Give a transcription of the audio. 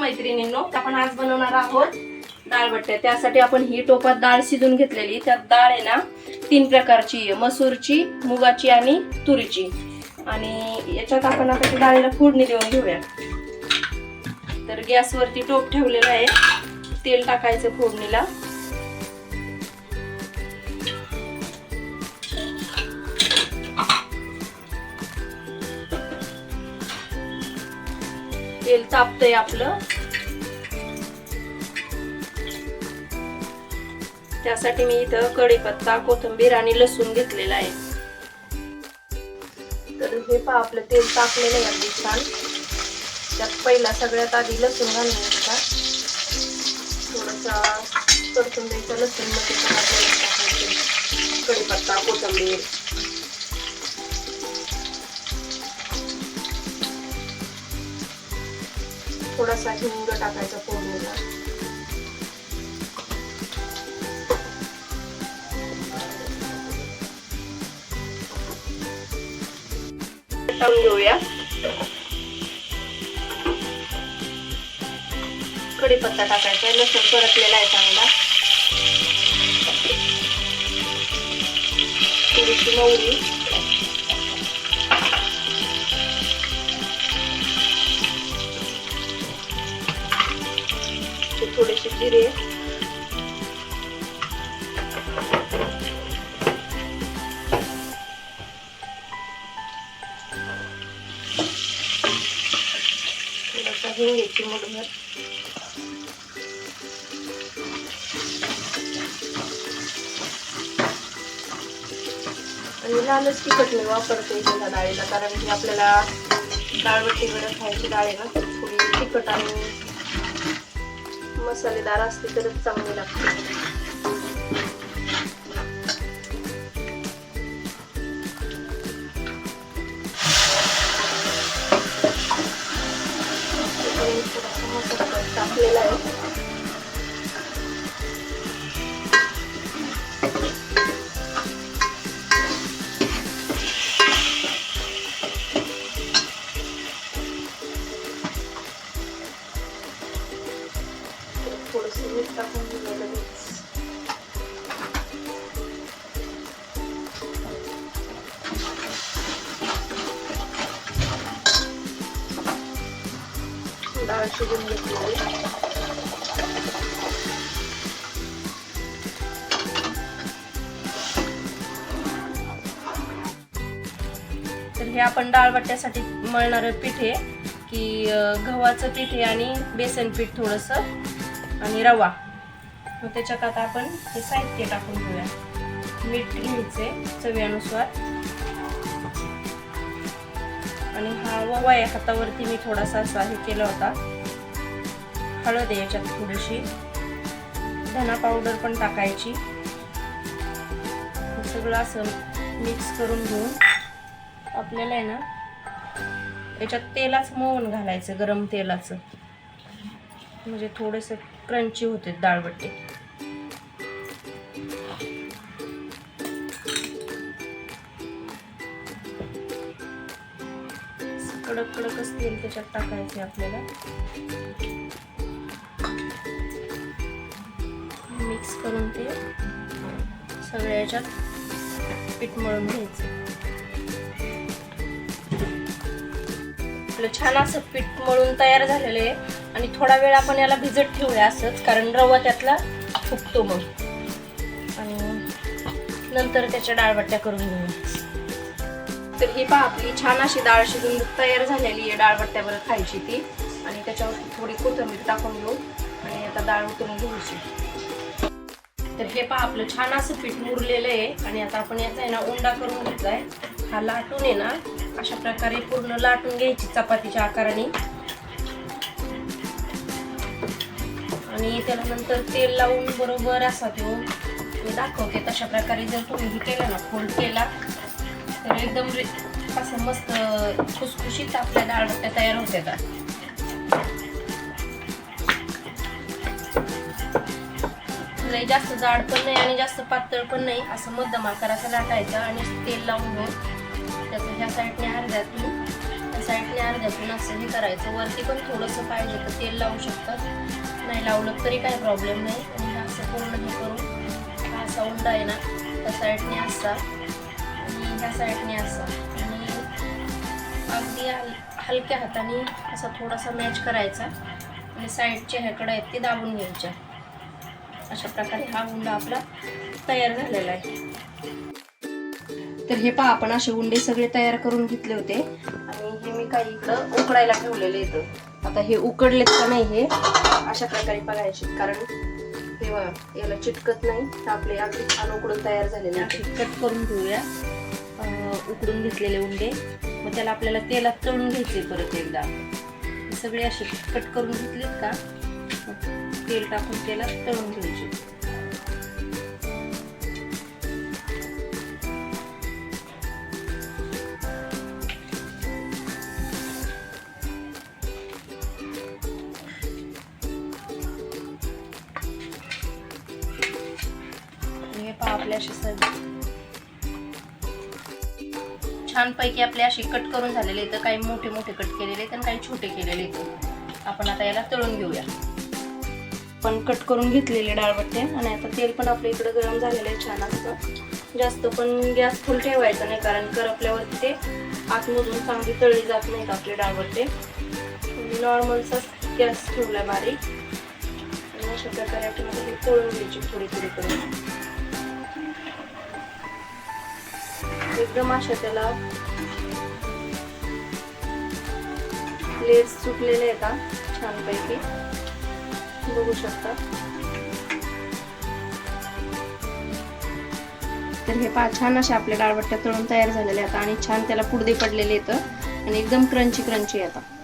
मैत्रिणींनो आपण आज बनवणार आहोत डाळबट्ट्या त्यासाठी आपण ही टोपात डाळ शिजून घेतलेली. त्यात डाळ आहे ना तीन प्रकारची मसूरची मुगाची आणि तुरीची. आणि याच्यात आपण आता डाळीला फोडणी देऊन घेऊया. तर गॅसवरती टोप ठेवलेला आहे. तेल टाकायचं फोडणीला. तेल तापतंय आपलं. त्यासाठी मी इथं कढीपत्ता कोथिंबीर आणि लसूण घेतलेला आहे. तर हे पहा आपलं तेल तापलेलं आहे अगदी छान. त्यात पहिला सगळ्यात आधी लसूण घालून घ्यायचा थोडासा परतून द्यायचा लसूणमध्ये कढीपत्ता कोथिंबीर. थोडासा हिंग टाकायचा फोडणीला. टाकून घेऊया. कढीपत्ता टाकायचा आहे लसूण परतलेला आहे चांगला. थोडीशी मोहरी. ते थोडेसे जिरे. थोडासा हिंग घ्यायची मुठभर आणि लालच तिखट मी वापरते त्याला डाळीला कारण की आपल्याला डाळबट्टी वगैरे खायची डाळ आहे ना थोडी तिखट आणि मसालेदार असते तरच चांगली लागते. मसाला टाकलेला आहे. डाळ शिजून घेतलेली तर हे आपण डाळ वाट्यासाठी मळणारं पीठ आहे की गव्हाचं पीठ आहे आणि बेसन पीठ थोडंसं आणि रवा. मग त्याच्यात आता आपण हे साहित्य टाकून घेऊया. मीठ घ्यायचे चवीनुसार. आणि हा ओवा या हातावरती मी थोडासा असा हे केला होता. हळद आहे याच्यात थोडीशी. धना पावडर पण टाकायची. सगळं असं मिक्स करून घेऊन आपल्याला आहे ना याच्यात तेलाच मोहन घालायचं गरम तेलाचं. म्हणजे थोडेसे क्रंची होते डाळबट्टे कडक कडक असतील त्याच्यात टाकायचे आपल्याला. मिक्स करून ते सगळ्या याच्यात पीठ मळून घ्यायचं. आपलं छान असं पीठ मळून तयार झालेलं आहे आणि थोडा वेळ आपण याला भिजत ठेवूया असंच कारण रवा त्यातला फुगतो मग. आणि नंतर त्याच्या डाळबट्ट्या करून घेऊया तर ही पहा आपली छान अशी डाळ शिजून तयार झालेली आहे डाळ बरं खायची ती. आणि त्याच्यावर थोडी कोथिंबीर टाकून घेऊ आणि आता डाळ उतरून घ्यायची तर हे पहा आपलं छान असं पीठ मुरलेलं आहे. आणि आता आपण याचा आहे ना उंडा करून घेतलाय. हा लाटून आहे ना अशा प्रकारे पूर्ण लाटून घ्यायची चपातीच्या आकाराने. आणि त्याला नंतर तेल लावून बरोबर असा तो दाखवते. तशा प्रकारे जर तुम्ही हे केलं ना फोल्ड केला तर एकदम रि- असं मस्त खुसखुशीत आपल्या डाळबट्ट्या तयार होते का लय जास्त जाड पण नाही आणि जास्त पातळ पण नाही. असं मध्यम आकाराचं लाटायचं आणि तेल लावून घेऊन त्याचं ह्या साईडने अर्ध्यातून त्या साईडने अर्ध्यातून असं हे करायचं. वरती पण थोडंसं पाहिजे तर तेल लावू शकतात. नाही लावलं तरी काही प्रॉब्लेम नाही. आणि असं पूर्ण हे करून हा असा उंडा आहे ना त्या साईडने असा ह्या साईडने असं. आणि अगदी हल हलक्या हाताने असा थोडासा मॅच करायचा. आणि साईडच्या ह्याकडे आहेत ते दाबून घ्यायच्या. अशा प्रकारे हा गुंडा आपला तयार झालेला आहे. तर हे पहा आपण असे उंडे सगळे तयार करून घेतले होते. आणि हे मी काही इकडं उकडायला ठेवलेले इथं. आता हे उकडलेत का नाही हे अशा प्रकारे बघायचे. कारण हे बघा याला चिटकत नाही. तर आपले अगदी छान उकडून तयार झालेले असे कट करून घेऊया. उकडून घेतलेले उंडे मग त्याला आपल्याला तेलात तळून घ्यायचे परत एकदा. सगळे असे कट करून घेतलेत का? तेल टाकून तेलात तळून घ्यायचे. आणि हे पहा असे सगळे छानपैकी आपले असे कट करून झालेले आहेत. काही मोठे मोठे कट केलेले आहेत आणि काही छोटे केलेले आहेत. आपण आता याला तळून घेऊया. पण कट करून घेतलेले डाळबट्टे आणि आता तेल पण आपल्या इकडं गरम झालेलं आहे छान असतं जास्त पण गॅस फुल ठेवायचा नाही कारण करपल्यावरती ते आतमधून चांगली तळली जात नाहीत आपले डाळबट्टे. नॉर्मलचा गॅस ठेवला बारीक. आणि अशा प्रकारे आपण आता हे तळून घ्यायची थोडी थोडी करून. एकदम अशा त्याला. लेस सुटलेले आहेत हा, छानपैकी. बघू शकता. तर हे पहा छान अशा आपल्या डाळबट्ट्या तळून तयार झालेल्या आहेत आणि छान त्याला पुडदे पडलेले येतं आणि एकदम क्रंची क्रंची येतात